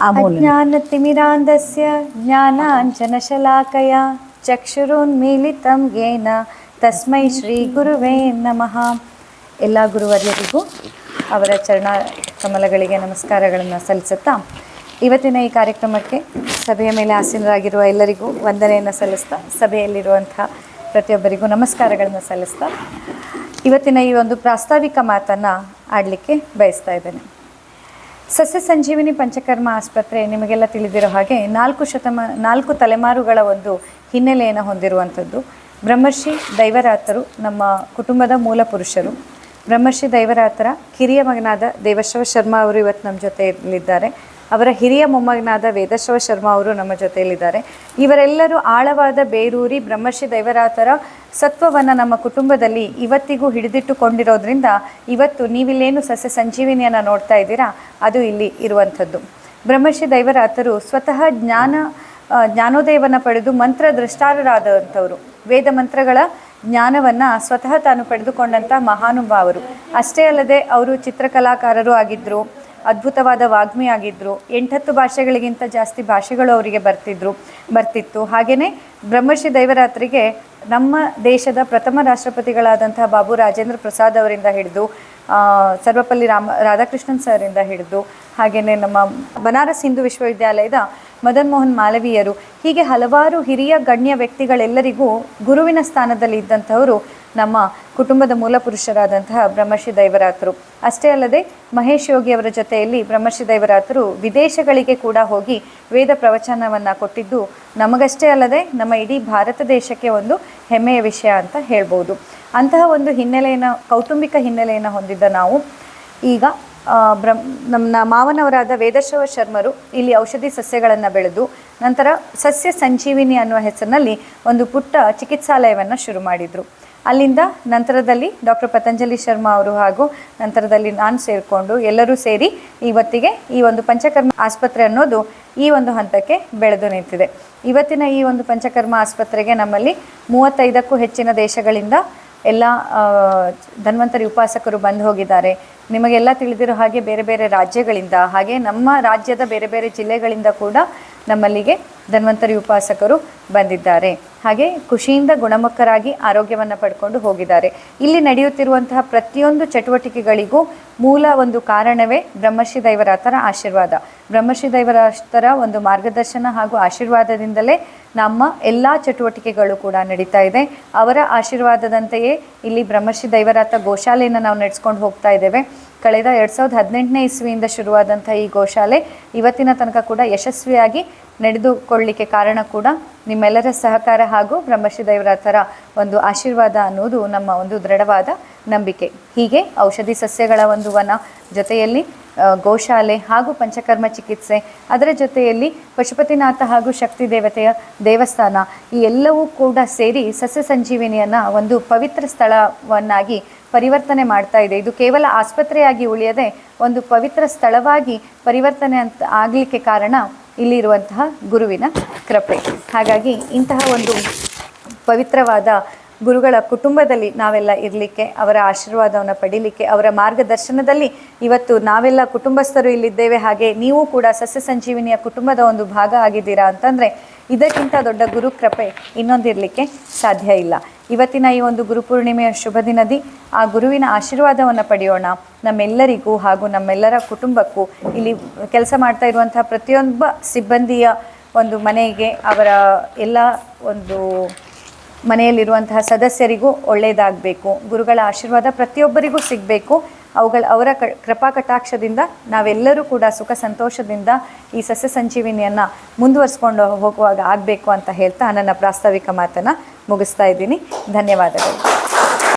ಆ ಮೂಲ अज्ञानतिमिरान्धस्य ज्ञानाञ्जनशलाकया ಚಕ್ಷುರುನ್ಮೀಲಿತಂ ಯೇನ ತಸ್ಮೈ ಶ್ರೀ ಗುರುವೇ ನಮಃ ಎಲ್ಲ ಗುರುವರ್ಯರಿಗೂ ಅವರ ಚರಣ ಕಮಲಗಳಿಗೆ ನಮಸ್ಕಾರಗಳನ್ನು ಸಲ್ಲಿಸುತ್ತಾ ಇವತ್ತಿನ ಈ ಕಾರ್ಯಕ್ರಮಕ್ಕೆ ಸಭೆಯ ಮೇಲೆ ಆಸೀನರಾಗಿರುವ ಎಲ್ಲರಿಗೂ ವಂದನೆಯನ್ನು ಸಲ್ಲಿಸ್ತಾ ಸಭೆಯಲ್ಲಿರುವಂಥ ಪ್ರತಿಯೊಬ್ಬರಿಗೂ ನಮಸ್ಕಾರಗಳನ್ನು ಸಲ್ಲಿಸ್ತಾ ಇವತ್ತಿನ ಈ ಒಂದು ಪ್ರಾಸ್ತಾವಿಕ ಮಾತನ್ನು ಆಡಲಿಕ್ಕೆ ಬಯಸ್ತಾ ಇದ್ದೇನೆ ಸಸ್ಯ ಸಂಜೀವಿನಿ ಪಂಚಕರ್ಮ ಆಸ್ಪತ್ರೆ ನಿಮಗೆಲ್ಲ ತಿಳಿದಿರೋ ಹಾಗೆ ನಾಲ್ಕು ಶತಮ, ನಾಲ್ಕು ತಲೆಮಾರುಗಳ ಒಂದು ಹಿನ್ನೆಲೆಯನ್ನು ಹೊಂದಿರುವಂಥದ್ದು. ಬ್ರಹ್ಮರ್ಷಿ ದೈವರಾತರು ನಮ್ಮ ಕುಟುಂಬದ ಮೂಲ ಪುರುಷರು. ಬ್ರಹ್ಮರ್ಷಿ ದೈವರಾತರ ಕಿರಿಯ ಮಗನಾದ ದೇವಶವ ಶರ್ಮಾ ಅವರು ಇವತ್ತು ನಮ್ಮ ಜೊತೆಯಲ್ಲಿದ್ದಾರೆ. ಅವರ ಹಿರಿಯ ಮೊಮ್ಮಗನಾದ ವೇದಶ್ರವ ಶರ್ಮಾ ಅವರು ನಮ್ಮ ಜೊತೆಯಲ್ಲಿದ್ದಾರೆ. ಇವರೆಲ್ಲರೂ ಆಳವಾದ ಬೇರೂರಿ ಬ್ರಹ್ಮರ್ಷಿ ದೈವರಾತರ ಸತ್ವವನ್ನು ನಮ್ಮ ಕುಟುಂಬದಲ್ಲಿ ಇವತ್ತಿಗೂ ಹಿಡಿದಿಟ್ಟುಕೊಂಡಿರೋದ್ರಿಂದ ಇವತ್ತು ನೀವಿಲ್ಲೇನು ಸಸ್ಯ ಸಂಜೀವಿನಿಯನ್ನು ನೋಡ್ತಾ ಇದ್ದೀರಾ? ಅದು ಇಲ್ಲಿ ಇರುವಂಥದ್ದು. ಬ್ರಹ್ಮರ್ಷಿ ದೈವರಾತರು ಸ್ವತಃ ಜ್ಞಾನ ಜ್ಞಾನೋದಯವನ್ನು ಪಡೆದು ಮಂತ್ರ ದೃಷ್ಟಾರರಾದಂಥವರು ವೇದ ಮಂತ್ರಗಳ ಜ್ಞಾನವನ್ನು ಸ್ವತಃ ತಾನು ಪಡೆದುಕೊಂಡಂಥ ಮಹಾನುಭಾವರು. ಅಷ್ಟೇ ಅಲ್ಲದೆ ಅವರು ಚಿತ್ರಕಲಾಕಾರರು ಆಗಿದ್ದರು ಅದ್ಭುತವಾದ ವಾಗ್ಮಿ ಆಗಿದ್ದರು ಎಂಟತ್ತು ಭಾಷೆಗಳಿಗಿಂತ ಜಾಸ್ತಿ ಭಾಷೆಗಳು ಅವರಿಗೆ ಬರ್ತಿದ್ರು, ಬರ್ತಿತ್ತು. ಹಾಗೆಯೇ ಬ್ರಹ್ಮರ್ಷಿ ದೈವರಾತ್ರಿಗೆ ನಮ್ಮ ದೇಶದ ಪ್ರಥಮ ರಾಷ್ಟ್ರಪತಿಗಳಾದಂತಹ ಬಾಬು ರಾಜೇಂದ್ರ ಪ್ರಸಾದ್ ಅವರಿಂದ ಹಿಡಿದು ಸರ್ವಪಲ್ಲಿ ರಾಮ, ರಾಧಾಕೃಷ್ಣನ್ ಸರಿಂದ ಹಿಡಿದು ಹಾಗೆಯೇ ನಮ್ಮ ಬನಾರಸ್ ಹಿಂದೂ ವಿಶ್ವವಿದ್ಯಾಲಯದ ಮದನ್ ಮೋಹನ್ ಮಾಲವೀಯರು ಹೀಗೆ ಹಲವಾರು ಹಿರಿಯ ಗಣ್ಯ ವ್ಯಕ್ತಿಗಳೆಲ್ಲರಿಗೂ ಗುರುವಿನ ಸ್ಥಾನದಲ್ಲಿ ಇದ್ದಂಥವರು ನಮ್ಮ ಕುಟುಂಬದ ಮೂಲ ಪುರುಷರಾದಂತಹ ಬ್ರಹ್ಮರ್ಷಿ ದೈವರಾತರು. ಅಷ್ಟೇ ಅಲ್ಲದೆ ಮಹೇಶ್ ಯೋಗಿ ಅವರ ಜೊತೆಯಲ್ಲಿ ಬ್ರಹ್ಮರ್ಷಿ ದೈವರಾತರು ವಿದೇಶಗಳಿಗೆ ಕೂಡ ಹೋಗಿ ವೇದ ಪ್ರವಚನವನ್ನು ಕೊಟ್ಟಿದ್ದು ನಮಗಷ್ಟೇ ಅಲ್ಲದೆ ನಮ್ಮ ಇಡೀ ಭಾರತ ದೇಶಕ್ಕೆ ಒಂದು ಹೆಮ್ಮೆಯ ವಿಷಯ ಅಂತ ಹೇಳ್ಬೋದು. ಅಂತಹ ಒಂದು ಹಿನ್ನೆಲೆಯನ್ನು, ಕೌಟುಂಬಿಕ ಹಿನ್ನೆಲೆಯನ್ನು ಹೊಂದಿದ್ದ ನಾವು. ಈಗ ಬ್ರ ನಮ್ಮ ಮಾವನವರಾದ ವೇದಶವ ಶರ್ಮರು ಇಲ್ಲಿ ಔಷಧಿ ಸಸ್ಯಗಳನ್ನು ಬೆಳೆದು, ನಂತರ ಸಸ್ಯ ಸಂಜೀವಿನಿ ಅನ್ನುವ ಹೆಸರಿನಲ್ಲಿ ಒಂದು ಪುಟ್ಟ ಚಿಕಿತ್ಸಾಲಯವನ್ನು ಶುರು ಮಾಡಿದರು. ಅಲ್ಲಿಂದ ನಂತರದಲ್ಲಿ ಡಾಕ್ಟರ್ ಪತಂಜಲಿ ಶರ್ಮಾ ಅವರು ಹಾಗೂ ನಂತರದಲ್ಲಿ ನಾನು ಸೇರಿಕೊಂಡು ಎಲ್ಲರೂ ಸೇರಿ ಇವತ್ತಿಗೆ ಈ ಒಂದು ಪಂಚಕರ್ಮ ಆಸ್ಪತ್ರೆ ಅನ್ನೋದು ಈ ಒಂದು ಹಂತಕ್ಕೆ ಬೆಳೆದು ನಿಂತಿದೆ. ಇವತ್ತಿನ ಈ ಒಂದು ಪಂಚಕರ್ಮ ಆಸ್ಪತ್ರೆಗೆ ನಮ್ಮಲ್ಲಿ ಮೂವತ್ತೈದಕ್ಕೂ ಹೆಚ್ಚಿನ ದೇಶಗಳಿಂದ ಎಲ್ಲ ಧನ್ವಂತರಿ ಉಪಾಸಕರು ಬಂದು ಹೋಗಿದ್ದಾರೆ. ನಿಮಗೆಲ್ಲ ತಿಳಿದಿರೋ ಹಾಗೆ ಬೇರೆ ಬೇರೆ ರಾಜ್ಯಗಳಿಂದ, ಹಾಗೆ ನಮ್ಮ ರಾಜ್ಯದ ಬೇರೆ ಬೇರೆ ಜಿಲ್ಲೆಗಳಿಂದ ಕೂಡ ನಮ್ಮಲ್ಲಿಗೆ ಧನ್ವಂತರಿ ಉಪಾಸಕರು ಬಂದಿದ್ದಾರೆ. ಹಾಗೆ ಖುಷಿಯಿಂದ ಗುಣಮುಖರಾಗಿ ಆರೋಗ್ಯವನ್ನು ಪಡ್ಕೊಂಡು ಹೋಗಿದ್ದಾರೆ. ಇಲ್ಲಿ ನಡೆಯುತ್ತಿರುವಂತಹ ಪ್ರತಿಯೊಂದು ಚಟುವಟಿಕೆಗಳಿಗೂ ಮೂಲ ಒಂದು ಕಾರಣವೇ ಬ್ರಹ್ಮರ್ಷಿ ದೈವರಾತರ ಆಶೀರ್ವಾದ. ಬ್ರಹ್ಮರ್ಷಿ ದೈವರಾತರ ಒಂದು ಮಾರ್ಗದರ್ಶನ ಹಾಗೂ ಆಶೀರ್ವಾದದಿಂದಲೇ ನಮ್ಮ ಎಲ್ಲ ಚಟುವಟಿಕೆಗಳು ಕೂಡ ನಡೀತಾ ಇದೆ. ಅವರ ಆಶೀರ್ವಾದದಂತೆಯೇ ಇಲ್ಲಿ ಬ್ರಹ್ಮರ್ಷಿ ದೈವರಾತ ಗೋಶಾಲೆಯನ್ನು ನಾವು ನಡೆಸ್ಕೊಂಡು ಹೋಗ್ತಾ ಇದ್ದೇವೆ. ಕಳೆದ ಎರಡು ಸಾವಿರದ ಹದಿನೆಂಟನೇ ಇಸ್ವಿಯಿಂದ ಶುರುವಾದಂಥ ಈ ಗೋಶಾಲೆ ಇವತ್ತಿನ ತನಕ ಕೂಡ ಯಶಸ್ವಿಯಾಗಿ ನಡೆದುಕೊಳ್ಳಲಿಕ್ಕೆ ಕಾರಣ ಕೂಡ ನಿಮ್ಮೆಲ್ಲರ ಸಹಕಾರ ಹಾಗೂ ಬ್ರಹ್ಮಶ್ರೀ ಥರ ಒಂದು ಆಶೀರ್ವಾದ ಅನ್ನೋದು ನಮ್ಮ ಒಂದು ದೃಢವಾದ ನಂಬಿಕೆ. ಹೀಗೆ ಔಷಧಿ ಸಸ್ಯಗಳ ಒಂದು ವನ ಜೊತೆಯಲ್ಲಿ ಗೋಶಾಲೆ ಹಾಗೂ ಪಂಚಕರ್ಮ ಚಿಕಿತ್ಸೆ, ಅದರ ಜೊತೆಯಲ್ಲಿ ಪಶುಪತಿನಾಥ ಹಾಗೂ ಶಕ್ತಿ ದೇವತೆಯ ದೇವಸ್ಥಾನ, ಈ ಎಲ್ಲವೂ ಕೂಡ ಸೇರಿ ಸಸ್ಯ ಸಂಜೀವಿನಿಯನ್ನು ಒಂದು ಪವಿತ್ರ ಸ್ಥಳವನ್ನಾಗಿ ಪರಿವರ್ತನೆ ಮಾಡ್ತಾ ಇದೆ. ಇದು ಕೇವಲ ಆಸ್ಪತ್ರೆಯಾಗಿ ಉಳಿಯದೆ ಒಂದು ಪವಿತ್ರ ಸ್ಥಳವಾಗಿ ಪರಿವರ್ತನೆ ಅಂತ ಆಗಲಿಕ್ಕೆ ಕಾರಣ ಇಲ್ಲಿರುವಂತಹ ಗುರುವಿನ ಕೃಪೆ. ಹಾಗಾಗಿ ಇಂತಹ ಒಂದು ಪವಿತ್ರವಾದ ಗುರುಗಳ ಕುಟುಂಬದಲ್ಲಿ ನಾವೆಲ್ಲ ಇರಲಿಕ್ಕೆ, ಅವರ ಆಶೀರ್ವಾದವನ್ನು ಪಡೀಲಿಕ್ಕೆ, ಅವರ ಮಾರ್ಗದರ್ಶನದಲ್ಲಿ ಇವತ್ತು ನಾವೆಲ್ಲ ಕುಟುಂಬಸ್ಥರು ಇಲ್ಲಿದ್ದೇವೆ. ಹಾಗೆ ನೀವು ಕೂಡ ಸಸ್ಯ ಸಂಜೀವಿನಿಯ ಕುಟುಂಬದ ಒಂದು ಭಾಗ ಆಗಿದ್ದೀರಾ ಅಂತಂದರೆ ಇದಕ್ಕಿಂತ ದೊಡ್ಡ ಗುರು ಕೃಪೆ ಇನ್ನೊಂದಿರಲಿಕ್ಕೆ ಸಾಧ್ಯ ಇಲ್ಲ. ಇವತ್ತಿನ ಈ ಒಂದು ಗುರುಪೂರ್ಣಿಮೆಯ ಶುಭ ದಿನದಿ, ಆ ಗುರುವಿನ ಆಶೀರ್ವಾದವನ್ನು ಪಡೆಯೋಣ. ನಮ್ಮೆಲ್ಲರಿಗೂ ಹಾಗೂ ನಮ್ಮೆಲ್ಲರ ಕುಟುಂಬಕ್ಕೂ ಇಲ್ಲಿ ಕೆಲಸ ಮಾಡ್ತಾ ಇರುವಂತಹ ಪ್ರತಿಯೊಬ್ಬ ಸಿಬ್ಬಂದಿಯ ಒಂದು ಮನೆಗೆ, ಅವರ ಎಲ್ಲ ಒಂದು ಮನೆಯಲ್ಲಿರುವಂತಹ ಸದಸ್ಯರಿಗೂ ಒಳ್ಳೆಯದಾಗಬೇಕು ಗುರುಗಳ ಆಶೀರ್ವಾದ ಪ್ರತಿಯೊಬ್ಬರಿಗೂ ಸಿಗಬೇಕು. ಅವುಗಳ ಅವರ ಕ, ಕೃಪಾ ಕಟಾಕ್ಷದಿಂದ ನಾವೆಲ್ಲರೂ ಕೂಡ ಸುಖ ಸಂತೋಷದಿಂದ ಈ ಸಸ್ಯ ಸಂಜೀವಿನಿಯನ್ನು ಮುಂದುವರಿಸ್ಕೊಂಡು ಹೋಗುವಾಗ ಆಗಬೇಕು ಅಂತ ಹೇಳ್ತಾ ನನ್ನ ಪ್ರಾಸ್ತಾವಿಕ ಮಾತನ್ನು ಮುಗಿಸ್ತಾ ಇದ್ದೀನಿ. ಧನ್ಯವಾದಗಳು.